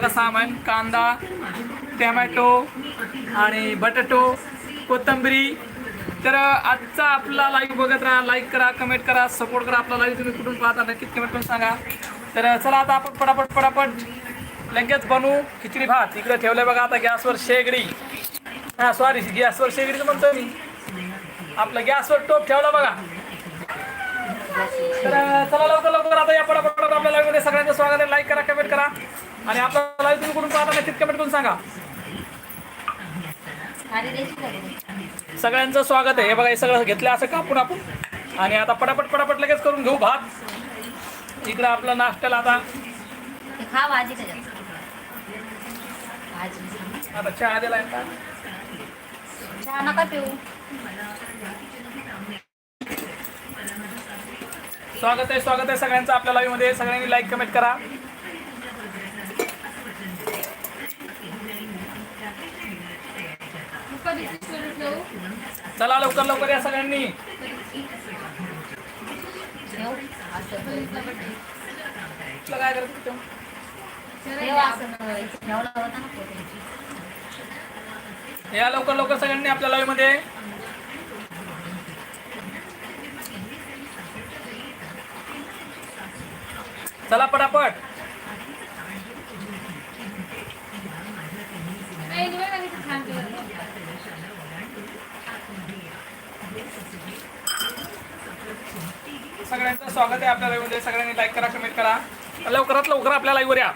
बघा सामान कांदा टॅमॅटो आणि बटाटो कोथंबरी. तर आजचा आपला लाईव्ह बघत राहा. लाईक करा कमेंट करा सपोर्ट करा आपला लाईव्ह तुम्ही कुठून पाहता नक्कीच कमेंट करून सांगा. तर चला आता आपण पटापट पटापट लगेच बनवू खिचडी भात. इकडे ठेवलं बघा आता गॅसवर शेगडी. हां सॉरी गॅसवर शेगडीचं म्हणतो मी. आपलं गॅसवर टोप ठेवला बघा. तर चला लवकर लवकर. आता या पटापट आपल्या live मध्ये सगळ्यांचं स्वागत आहे. लाईक करा कमेंट करा. आणि आपला लाईव्ह तुम्ही कुठून पाहता नक्कीच कमेंट करून सांगा. सगळ्यांचं स्वागत आहे. हे बघा हे सगळं घेतलं असं कापून आपण. आणि आता पटापट पटापट लगेच करून घेऊ भात. इकडं आपलं नाश्त्याला आता. आता चहा दिलाय का चहा नका पिऊ स्वागत आहे स्वागत आहे सगळ्यांचं आपल्या लाईव्हमध्ये. सगळ्यांनी लाईक कमेंट करा. चला लवकर लवकर या सगळ्यांनी. तुला काय करत या लवकर लवकर सगळ्यांनी आपल्या लाईव्हमध्ये. चला पटापट. सगळ्यांचं स्वागत आहे आपल्या लाईव्हमध्ये सगळ्यांनी लाईक करा कमेंट करा. लवकरात लवकर आपल्या लाईव्ह वर या.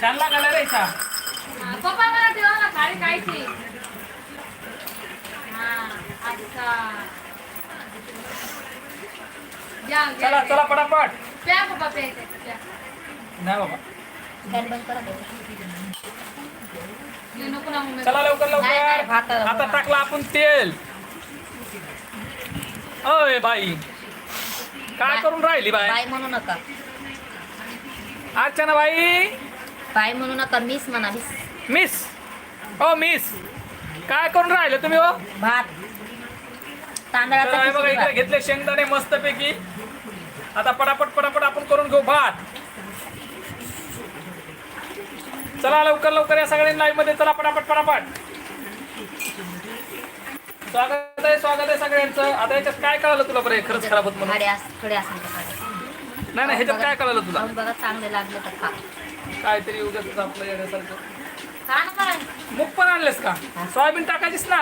छान लागायला रे पप्पा मला खाली हा चला चला पटापट. प्या पप्पा प्यायचं प्या नाही बाबा. हे नको ना चला लवकर लवकर. आता. टाकला आपण तेल. अय बाई. काय बाय. करून राहिली बाय. बाय म्हणू नका. अर्चना बाई. बाय म्हणू नका मिस म्हणा मिस मिस ओ मिस काय करून राहिले तुम्ही हो. भात. तर तांदळाचा हे बघा खिचडी इकडे भात. घेतले शेंगदाणे मस्तपैकी. आता पटापट पटापट आपण करून घेऊ भात. चला लवकर लवकर या सगळ्यांनी लाईव्हमध्ये. चला पटापट पटापट. स्वागत आहे स्वागत आहे सगळ्यांचं. आता याच्यात काय कळालं तुला बरं हे खरंच खराब होत म्हणून? असेल. नाही नाही ह्याच्यात काय कळालं तुला? बघा चांगले लागले तर खा. काहीतरी उगाच आपलं येण्यासारखं. खा ना बरं. मूग पण आणलेस का? सोयाबीन टाकायचीस ना?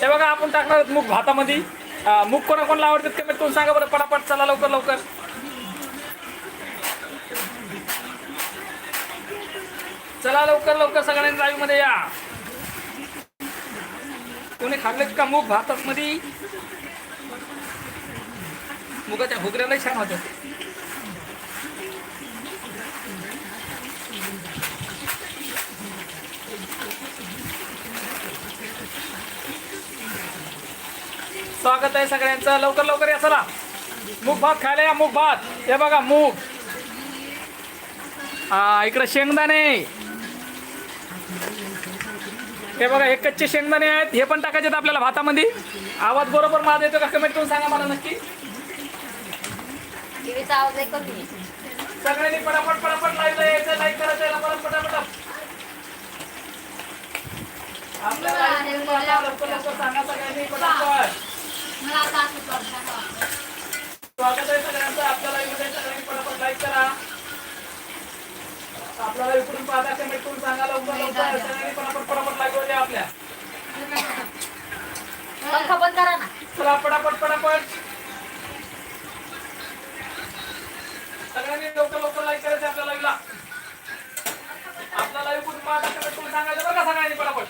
हे बघा आपण टाकणार आहोत मूग भातामध्ये. अं, मूग कोणा कोणाला आवडतात कमेंट करून सांगा बरं पटापट. चला लवकर लवकर. चला लवकर लवकर सगळ्यांनी लाईव्हमध्ये या. कोणी खाल्लेत का मूग भातात मध्ये मुगाच्या घुगऱ्याला छान होत्या. स्वागत आहे सगळ्यांचं. लवकर लवकर या चला. मूग भात खायला या मूग भात. हे बघा मूग. हा इकडे शेंगदाणे. हे बघा हे कच्चे शेंगदाणे आहेत. हे पण टाकायचे आहेत आपल्याला भातामध्ये. आवाज बरोबर माझा येतो का? कमेंट करून सांगा मला नक्की. सगळ्यांनी पटापट पटापट लाईव्ह यायचं. लाईक करायचं परत पटापट. लवकर लवकर सांगा सगळ्यांनी स्वागत आहे सगळ्यांचं. आपल्या लाईव्ह सगळ्यांनी पटापट लाईक करा. आपल्याला इकडून पाहता कमेंट करून सांगा लवकर लवकर सगळ्यांनी पटापट पटापट या आपल्या. पंखा बंद करा ना. चला पटापट पटापट सगळ्यांनी लवकर लवकर लाईक करायचं आपल्या लाईव्हला आपला लाईव्ह कुठून पाहता कमेंट करून सांगायचं बरं का सगळ्यांनी पटापट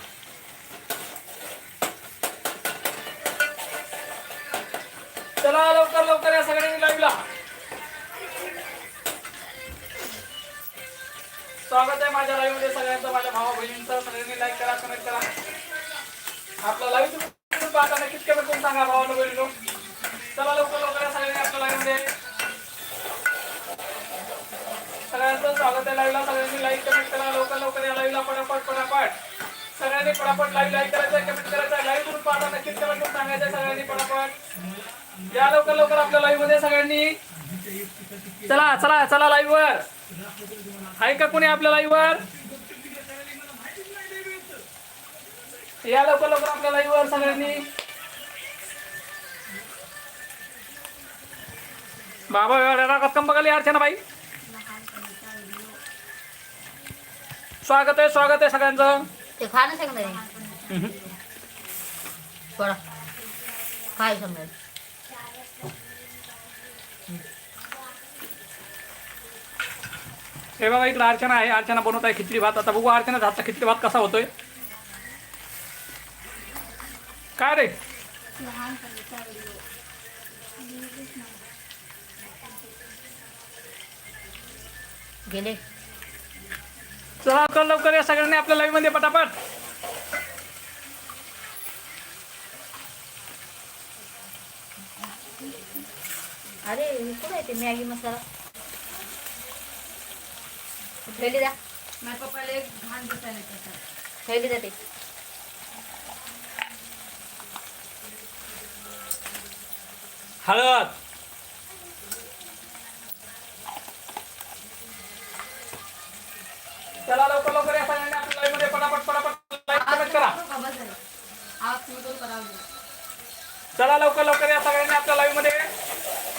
चला लवकर लवकर या सगळ्यांनी लाईव्हला स्वागत आहे माझ्या लाईव्हमध्ये सगळ्यांचं माझ्या भावा बहिणींचं. सगळ्यांनी लाईक करा कमेंट करा. आपला लाईव्ह तुम्ही पाहता नक्कीच कमेंट करून सांगा भावाला बहिणीनो चला लवकर लवकर सगळ्यांनी आपल्या लाईव्हमध्ये. सगळ्यांचं स्वागत आहे लाईव्हला सगळ्यांनी लाईक कमेंट करा. लवकर लवकर या लाईव्हला पटापट पटापट. सगळ्यांनी पटापट लाईव्ह लाईक करायचं कमेंट करायचं लाईव्ह तुम्ही पाहता नक्कीच कमेंट करून सांगायचं सगळ्यांनी पटापट. या लवकर लवकर आपल्या लाईव्हमध्ये सगळ्यांनी. चला चला चला लाईव्ह वर. आहे का कोणी आपल्या लाईव्हवर या लवकर लवकर आपल्या लाईव्हवर सगळ्यांनी. बाबा एवढ्या कम बघाली अर्चना बाई. स्वागत आहे स्वागत आहे सगळ्यांचं. ते खा ना शकणार नाही थोडा काय समजेल हे बघा इकडे अर्चना आहे. अर्चना बनवत आहे खिचडी भात. आता बघू अर्चना हातचा खिचडी भात कसा होतोय. काय रे? गेले. चला लवकर लवकर या सगळ्यांनी आपल्या लाईव्हमध्ये पटापट. अरे कुठं मॅगी मसाला? द्या. माझ्या पप्पाला एक घाण दिसायला त्याच्यात हळद. चला लवकर लवकर या सगळ्यांनी आपल्या लाईव्हमध्ये पटापट पटापट लाईक कमेंट करा. आवाज करावं. चला लवकर लवकर या सगळ्यांनी आपल्या लाईव्हमध्ये.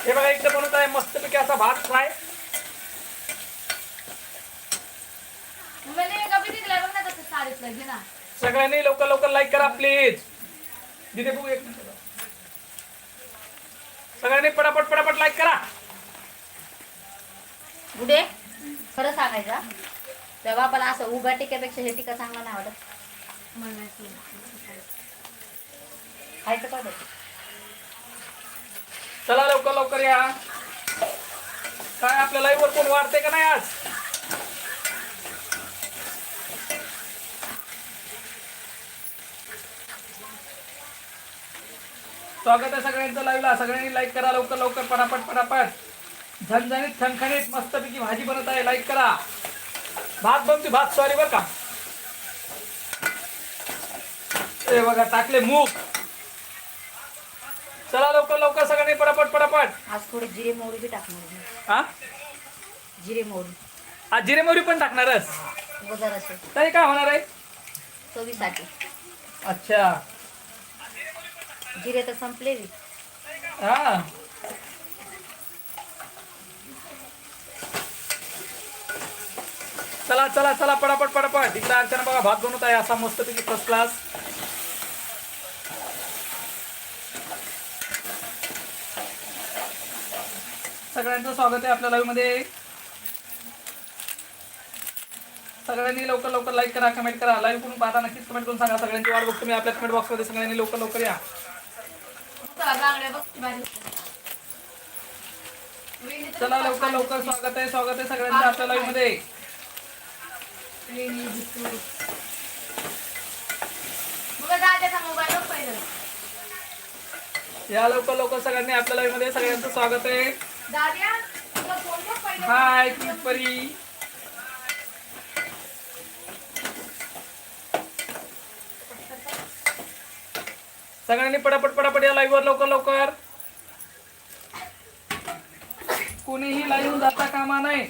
हे बघा इकडे बनवत आहे मस्तपैकी असा भात फ्राय मुंबईला कमी निघलाय बघ ना कसं साडीतलं घे ना सगळ्यांनी लवकर लवकर लाईक करा प्लीज दिदे बघू एक सगळ्यांनी पटापट पटापट लाईक करा. गुडे खरं सांगायचं? त्या बापाला असं उभ्या टिक्यापेक्षा हे टिका चांगला नाही वाटत. खायचं काय चला लवकर लवकर या. काय आपल्या लाईव्ह वर कोण वाढते का नाही आज? स्वागत आहे सगळ्यांचं लाईव्हला सगळ्यांनी लाईक करा लवकर लवकर पटापट पटापट. झणझणीत खणखणीत मस्तपैकी भाजी बनत आहे. लाईक करा. भात बनते भात सॉरी बरं का. हे बघा टाकले मूग. चला लवकर लवकर सगळ्यांनी पटापट पटापट. आज थोडी जिरे मोहरी बी टाकणार मी. हा जिरे मोहरी. आज जिरे मोहरी पण टाकणारच. तरी काय होणार आहे? चवीसाठी. अच्छा. जिरे तर संपलेली. हा. चला चला चला पटापट पडापट इकडे अर्चना बघा भात बनवत आहे असा मस्तपैकी फर्स्ट क्लास सगळ्यांचं स्वागत आहे आपल्या लाईव्हमध्ये. सगळ्यांनी लवकर लवकर लाईक करा कमेंट करा. लाईव्ह करून पाहता नक्कीच कमेंट करून सांगा. सगळ्यांची वाट बघतो मी. आपल्या कमेंट बॉक्समध्ये सगळ्यांनी लवकर लवकर या. बांगड्या बघ चला लवकर लवकर. स्वागत आहे स्वागत आहे सगळ्यांचं आपल्या लाईव्हमध्ये. या लवकर लवकर सगळ्यांनी आपल्या लाईव्हमध्ये सगळ्यांचं स्वागत आहे. हाय परी सगळ्यांनी पटापट पटापट या लाईव्हवर लवकर लवकर. कोणीही लाईव्ह जाता कामा नाही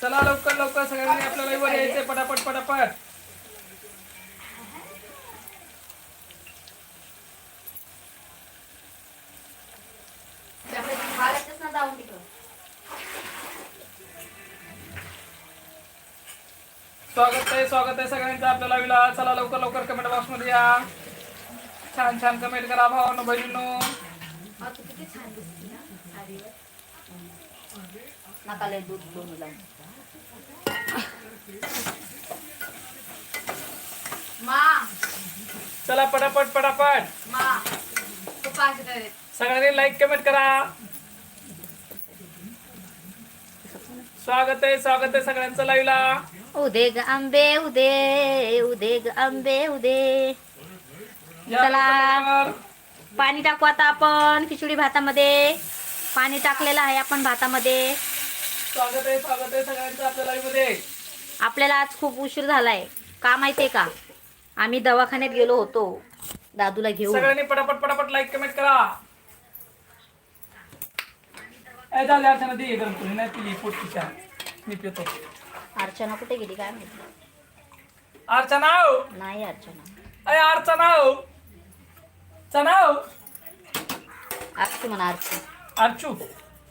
चला लवकर लवकर सगळ्यांनी आपल्या लाईव्हवर यायचे पटापट पटापट. स्वागत आहे सगळ्यांचं. आपल्या लाईव्हला चला लवकर लवकर कमेंट बॉक्समध्ये या. छान छान कमेंट करा भावानो बहिणींनो. दूध दोन मा. चला पटापट पटापट. मा. तू पाच आहेत सगळ्यांनी लाईक कमेंट करा. स्वागत आहे स्वागत आहे सगळ्यांचं लाईव्हला उदे ग आंबे उदे उदे ग आंबे उदे. चला. पाणी टाकू आता आपण खिचडी भातामध्ये. पाणी टाकलेलं आहे आपण भातामध्ये. स्वागत आहे स्वागत आहे सगळ्यांचं आपल्या लाईव्हमध्ये आपल्याला आज खूप उशीर झालाय. का माहितीये का? आम्ही दवाखान्यात गेलो होतो. दादूला घेऊन. सगळ्यांनी पटापट पटापट लाईक कमेंट करा. ए जाऊ दे अर्चना दे हे गरम करून. नाही पिली पोटची चहा मी पितो. अर्चना कुठे गेली काय माहिती? अर्चना हो नाही अर्चना. अरे अर्चना हो चना हो म्हणा अर्चू अर्चू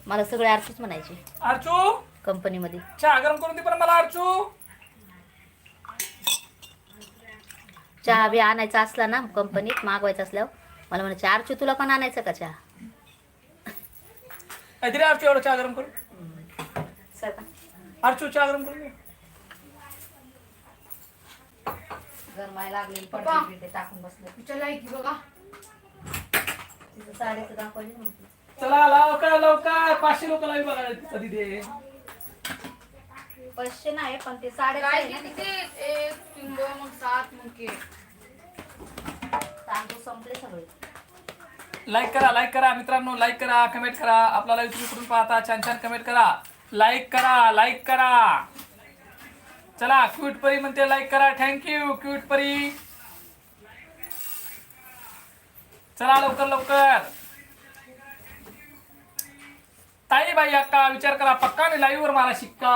मला सगळे अर्चूच म्हणायचे. अर्चू कंपनीमध्ये. चहा गरम करून दे पण मला अर्चू चहा बी आणायचा असला ना कंपनीत मागवायचा असल्यावर. मला म्हणायचे अर्चू तुला पण आणायचं का चहा? काहीतरी अर्चू एवढं चहा गरम करून. अर्चू चहा गरम करून दे. गरमायला लागलेली. पडते बिडते टाकून बसले. चला की बघा. तिचं साडीचं दाखवली म्हणते. चला लवकर लवकर. पाचशे लोक लावी बघा कधी दे पैसे नाही पण ते साड्या काय किती? एक तीन दोन मग सात मग तांदूळ संपले सगळे. लाईक करा लाईक करा मित्रांनो लाईक करा कमेंट करा. आपला लाईव्ह तुम्ही कुठून पाहता छान छान कमेंट करा. लाईक करा लाईक करा. चला क्यूट परी म्हणते लाईक करा. थँक्यू क्यूट परी. चला लवकर लवकर. ताई बाई अक्का विचार करा पक्का नाही लाईव्ह वर मारा शिक्का.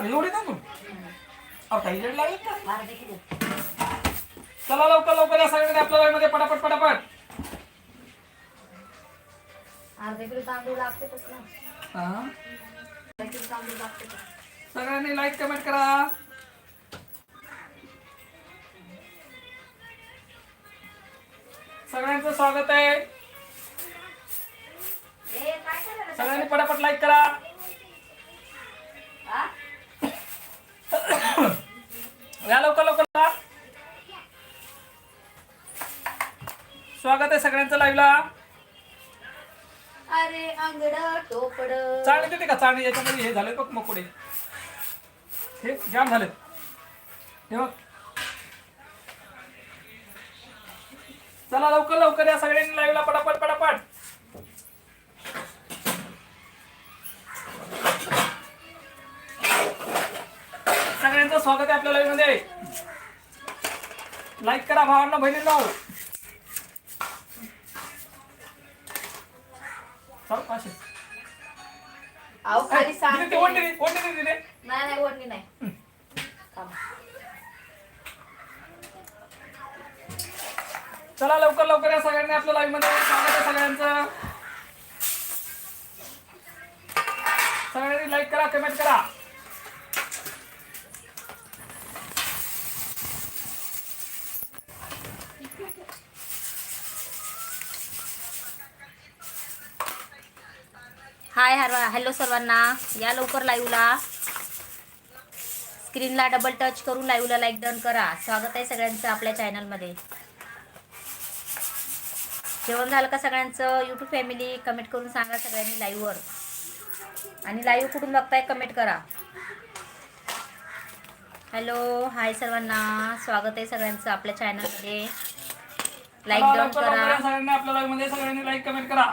एवढी ना तू? अहो, लागेल चला लवकर लवकर या सगळ्यांनी आपल्या मध्ये पटापट पटापट. अर्धे किलो तांदूळ लागतेच ना. हा. अर्धा किलो तांदूळ लागतेच सगळ्यांनी लाईक कमेंट करा. सगळ्यांचं स्वागत आहे. सगळ्यांनी पटापट लाईक करा. हा? या लवकर लवकर. स्वागत आहे सगळ्यांचं लाईव्हला अरे अंगड टोपड. चाळणी देते का? चाळणी याच्यामध्ये हे झाले बघ मकोडे. हे जाम झाले हे बघ. चला लवकर लवकर या सगळ्यांनी लाईव्हला पटापट पटापट. सगळ्यांचं स्वागत आहे आपल्या लाईव्हमध्ये. लाईक करा भावांना बहिणींना. चल पाचशे. अहो खाली सांग ओढणी दे, ओढणी दे. नाही नाही ओढणी नाही. थांब. चला लवकर लवकर या सगळ्यांनी आपल्या लाईव्हमध्ये स्वागत आहे सगळ्यांचं. सगळ्यांनी लाईक करा कमेंट करा. हॅलो सर्वांना या लवकर लाईव्हला. स्क्रीनला डबल टच करून लाईव्हला लाईक डन करा. स्वागत आहे सगळ्यांचं आपल्या चॅनलमध्ये जेवण झालं का सगळ्यांचं? यूट्यूब फॅमिली कमेंट करून सांगा सगळ्यांनी लाईव्हवर आणि लाईव्ह कुठून बघताय कमेंट करा. हॅलो हाय सर्वांना. स्वागत आहे सगळ्यांचं आपल्या चॅनलमध्ये लाईक डन करा. आपल्या लाईव्हमध्ये सगळ्यांनी लाईक कमेंट करा.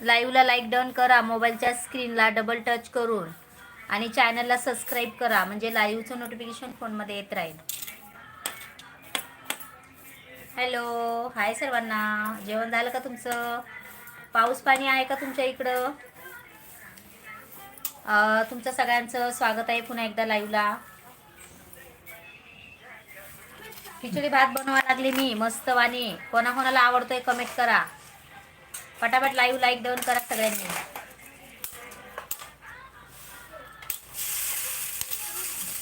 लाईव्हला लाईक डन करा मोबाईलच्या स्क्रीनला डबल टच करून. आणि चॅनलला सबस्क्राईब करा म्हणजे लाईव्हचं नोटिफिकेशन फोनमध्ये येत राहील. हॅलो हाय सर्वांना. जेवण झालं का तुमचं? पाऊस पाणी आहे का तुमच्या इकडं? तुमचं सगळ्यांचं स्वागत आहे पुन्हा एकदा लाईव्हला खिचडी भात बनवायला लागली मी मस्त वाणी. कोणाकोणाला आवडतोय कमेंट करा. पटापट लाईव्ह लाईक देऊन करा सगळ्यांनी.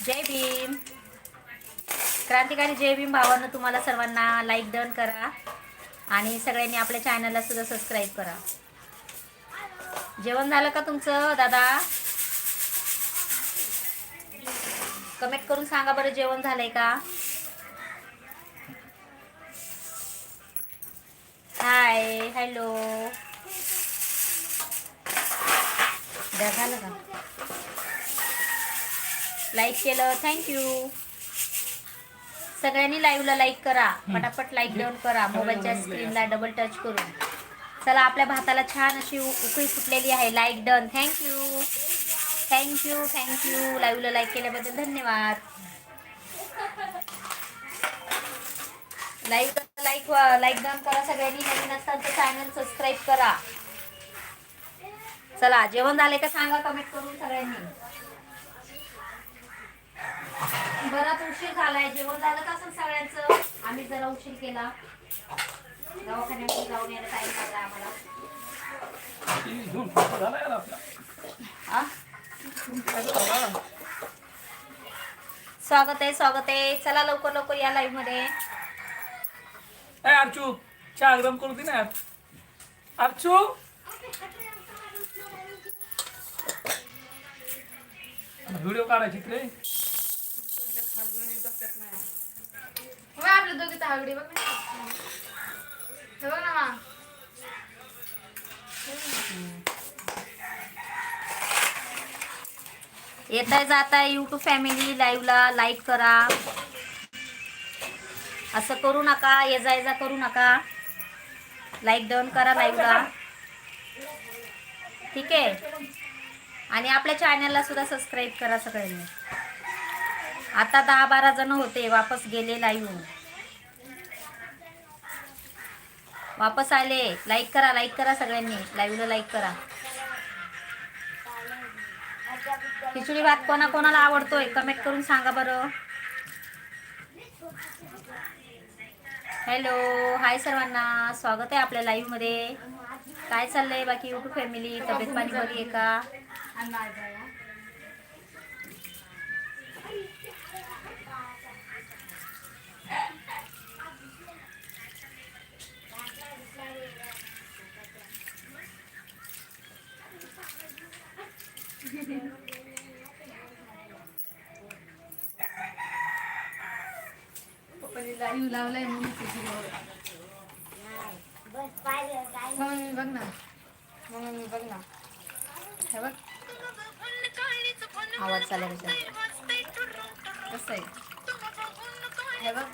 जय भीम. क्रांतिकारी जय भीम भावानं तुम्हाला सर्वांना लाईक डन करा. आणि सगळ्यांनी आपल्या चॅनलला सुद्धा सबस्क्राईब करा. जेवण झालं का तुमचं दादा? कमेंट करून सांगा बरं जेवण झालंय का? हाय हॅलो झालं का लाईक केलं थँक्यू सगळ्यांनी लाईव्हला लाईक करा. पटापट लाईक डाऊन करा. मोबाईलच्या स्क्रीनला डबल टच करून. चला आपल्या भाताला छान अशी उकळी फुटलेली आहे. Like done thank you thank you thank you लाईव्हला लाईक केल्याबद्दल धन्यवाद. लाईव्ह लाईक लाईक डाऊन करा सगळ्यांनी. नवीन असतात तर चॅनल सबस्क्राईब करा. चला जेवण झाले का सांगा कमेंट करून सगळ्यांनी. बराच उशीर झालाय. जेवण झालं का असं सगळ्यांचं? आम्ही जरा उशीर केला. दवाखान्यात जाऊन यायला लागला आम्हाला. स्वागत आहे स्वागत आहे. चला लवकर लवकर या लाईव्हमध्ये. ए अर्चू चहा एकदम करू दे ना. अर्चू? व्हिडिओ काढायची रे आपल्या दोघीचा हागडी बघ ना. हे बघ ना मा. येताय जाताय युट्यूब फॅमिली लाईव्हला लाईक करा. असं करू नका ये जा ये जा करू नका. लाईक डाऊन करा लाईव्हला ठीक आहे? आणि आपल्या चॅनलला सुद्धा सबस्क्राईब करा सगळ्यांनी. आता दहा बारा जण होते वापस गेले लाईव्ह हो. वापस आले. लाईक करा लाईक करा सगळ्यांनी. लाईव्हला लाईक करा. खिचडी भात कोणा कोणाला आवडतोय? कमेंट करून सांगा बरं. हॅलो हाय सर्वांना. स्वागत आहे आपल्या लाईव्हमध्ये काय चाललंय बाकी युट्यूब फॅमिली तब्येत पाणी बरी आहे का? आणि लावलाय म्हणून तुझी मम्मी बघ ना मम्मी बघ ना हे बघ. आवाज चालेल कसं आहे? हे बघ.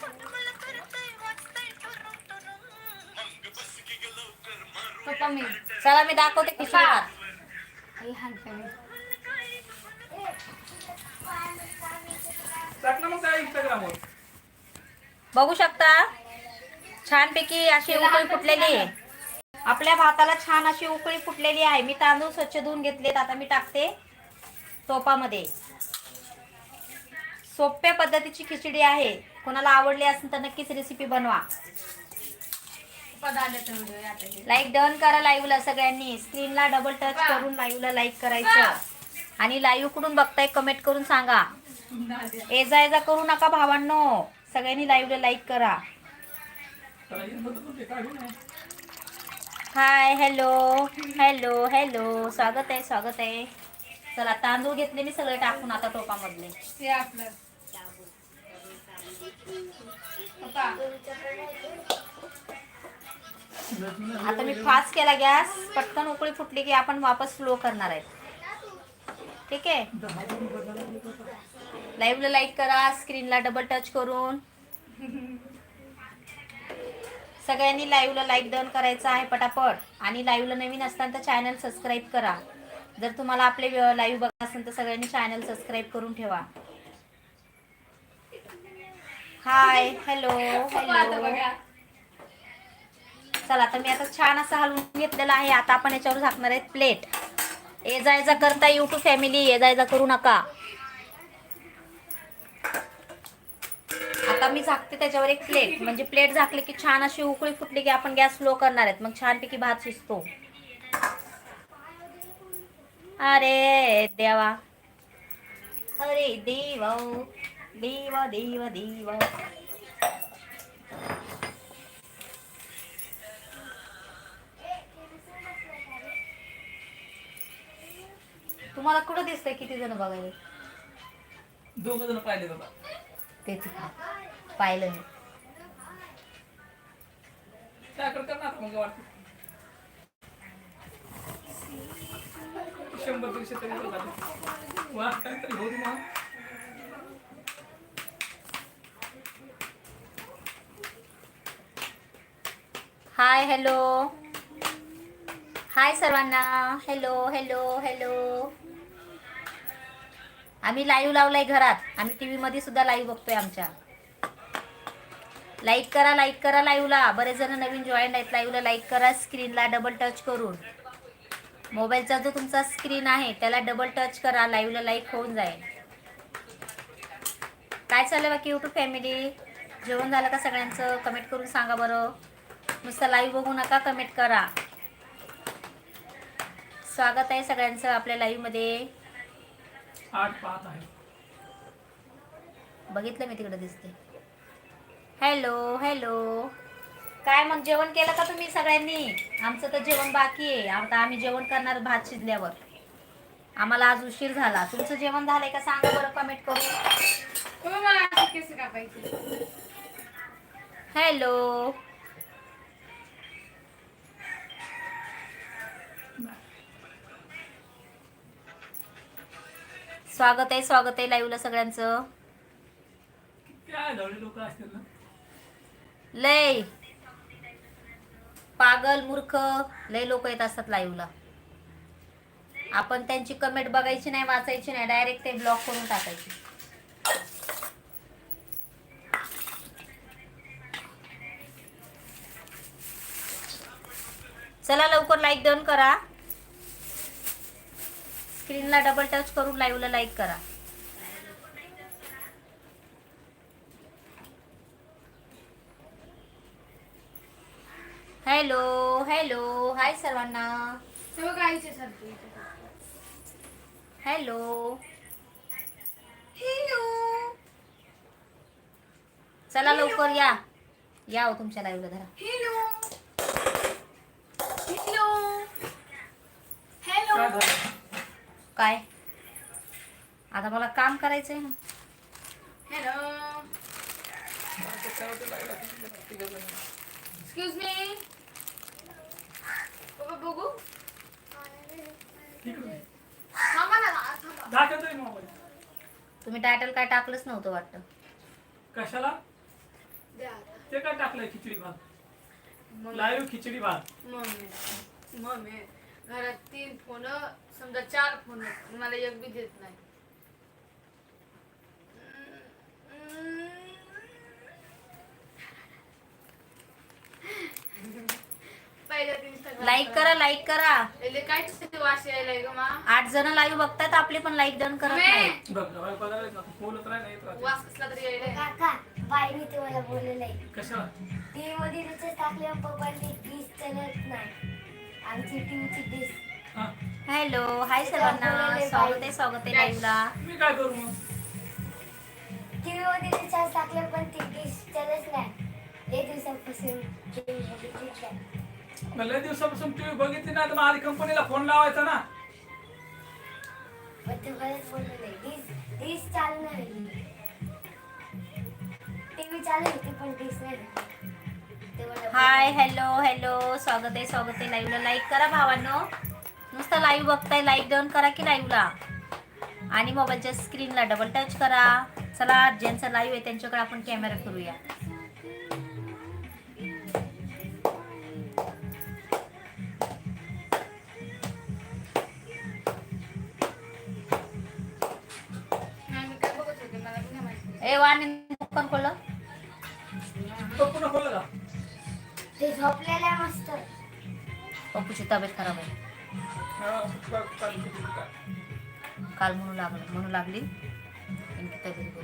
पप्पा मी चला मी दाखवते खिचडी भात टाक ना मग काय इंस्टाग्रामवर बघू शकता. छानपैकी अशी उकळी फुटलेली आहे. आपल्या भाताला छान अशी उकळी फुटलेली आहे. मी तांदूळ स्वच्छ धुवून घेतलेत. आता मी टाकते टोपामध्ये सोप्या पद्धतीची खिचडी आहे. कोणाला आवडली असेल तर नक्कीच रेसिपी बनवा. लाईक डन करा लाईव्हला सगळ्यांनी. स्क्रीनला डबल टच करून लाईव्हला लाईक करायचं. आणि लाईव्ह कुठून बघताय कमेंट करून सांगा. एजा एजा करू नका भावांनो. सगळ्यांनी लाईव्हला लाईक करा. हाय हॅलो हॅलो हॅलो स्वागत आहे स्वागत आहे. चला तांदूळ घेतले मी सगळे टाकून आता टोपामधले ते आपलं. पप्पा. आता मी फास्ट केला गॅस. पटकन उकळी फुटली की आपण वापस स्लो करणार आहे. ठीक आहे? लाईव्हला लाईक करा स्क्रीनला डबल टच करून. सगळ्यांनी लाईव्हला लाईक डन करायचं आहे पटापट. आणि लाईव्हला नवीन असताना तर चॅनल सबस्क्राईब करा. जर तुम्हाला आपले लाईव्ह बघा असेल तर सगळ्यांनी चॅनल सबस्क्राईब करून ठेवा. हाय हॅलो आता चला तर मी आता छान असं हलवून घेतलेलं आहे. आता आपण याच्यावर झाकणार आहेत प्लेट ये जा ये जा करता युट्यूब फॅमिली ये जा ये जा करू नका. आता मी झाकते त्याच्यावर एक प्लेट म्हणजे प्लेट झाकली की छान अशी उकळी फुटली की आपण गॅस स्लो करणार आहेत. मग छानपैकी भात शिजतो. अरे देवा. अरे देव देव देव देव. तुम्हाला कुठं दिसतंय किती जण बघायला? दोघं जण पाहिले बाबा ते तिकडे. पाहिलं मी शंभर दीडशे तरी हाय हॅलो. हाय सर्वांना. Hello hello hello. आम्ही लाईव्ह लावलाय घरात. आम्ही टी व्हीमध्ये सुद्धा लाईव्ह बघतोय आमच्या. लाईक करा लाईक करा लाईव्हला. बरेच जण नवीन जॉईन आहेत लाईव्हला. लाईक करा स्क्रीनला डबल टच करून. मोबाईलचा जो तुमचा स्क्रीन आहे त्याला डबल टच करा. लाईव्हला लाईक होऊन जाईल. काय चाललं बाकी यूट्यूब फॅमिली जेवण झालं का सगळ्यांचं? कमेंट करून सांगा बरं. नुसतं लाईव्ह बघू नका कमेंट करा. स्वागत आहे सगळ्यांचं आपल्या लाईव्हमध्ये बघितलं मी तिकडे दिसते हॅलो हॅलो. काय मग जेवण केलं का तुम्ही सगळ्यांनी? आमचं तर जेवण बाकी आहे. आता आम्ही जेवण करणार भात शिजल्यावर. आम्हाला आज उशीर झाला. तुमचं जेवण झालंय का? सांगा बरं कमेंट करून. हो हॅलो. स्वागत आहे स्वागत आहे लाईव्हला सगळ्यांचं. काय लोक असतील ना. लय. पागल मूर्ख लय लोक येत असतात लाईव्हला आपण त्यांची कमेंट बघायची नाही वाचायची नाही डायरेक्ट ते ब्लॉक करून टाकायचे. चला लवकर लाईक डन करा. स्क्रीनला डबल टच करून लाईव्हला लाईक करा. हॅलो हॅलो हाय सर्वांना. सगळं हॅलो. हॅलो. चला लवकर या. या हो तुमच्या लाईव्हला धरा. हॅलो. हॅलो. काय हॅलो काय? आता मला काम करायचंय ना. हॅलो. एक्सक्यूज मी बाबा बघू. थांबा ना थांबा. दाखवतोय मोबाईल. तुम्ही टायटल काय टाकलंच नव्हतं वाटतं. कशाला? द्या. आता. ते काय टाकलंय खिचडी भात? मग लाईव्ह खिचडी भात. मम्मी. मम्मी. घरात तीन फोन समजा चार फोन. मला एक बी देत नाही. लाईक करा लाईक करा. एले काय ते वास यायलाय ग मा? आठ जण लाईव्ह बघतात आपली पण लाईक डन करत नाही बोलत काका बाईने तुम्हाला बोललेलं आहे. कशाला? टीव्ही मध्ये रिचार्ज टाकल्यावर डिश चालत नाही. आमची टीव्हीची डिश हा. हॅलो हाय सर्वांना स्वागत आहे स्वागत आहे लाईव्हला मी काय करू मग? टीव्ही मध्ये रिचार्ज टाकल्यावर पण ती डिश चालत नाही. एक दिवसापासून टीव्ही मध्ये लय दिवसापासून टीव्ही बघितली नाही तर कंपनीला फोन लावायचा ना. पण ते बरेच बोललेलं आहे डिश डिश चालणार टीव्ही चालू होती पण डिश नाही. ते मला हाय हॅलो हॅलो स्वागत आहे स्वागत आहे. लाईव्हला लाईक करा भावांनो. नुसतं लाईव्ह बघताय लाईक डाऊन करा की लाईव्हला आणि मोबाईलच्या स्क्रीनला डबल टच करा. चला ज्यांचं लाईव्ह आहे त्यांच्याकडे आपण कॅमेरा करूया ए वाणी खोललं तो झोपलेलं मस्त. पप्पूची तब्येत खराब आहे. हा. काल म्हणू लागलं म्हणू लागली. तब्येत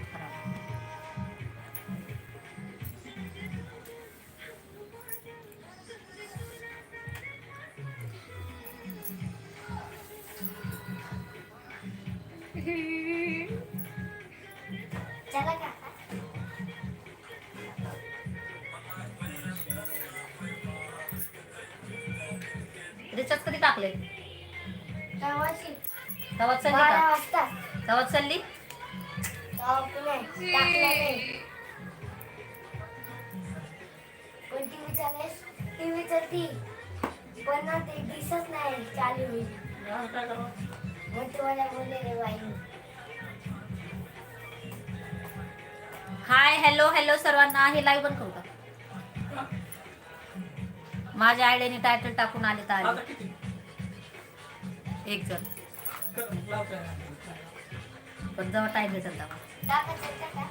रिचार्ज कधी टाकले तवाच. चालली का? तवाच टीव्ही चलती. पण ना ते दिसत नाही चालू. होईल काय करावं मग तुम्हाला बोललेले बाई. हाय हॅलो हॅलो सर्वांना. हे लाईव्ह बंद करू. माझ्या आयडियाने टायटल टाकून आले तर आता आले किती? एक जण. कर. पण जेव्हा टाईम भेटेल तेव्हा. का?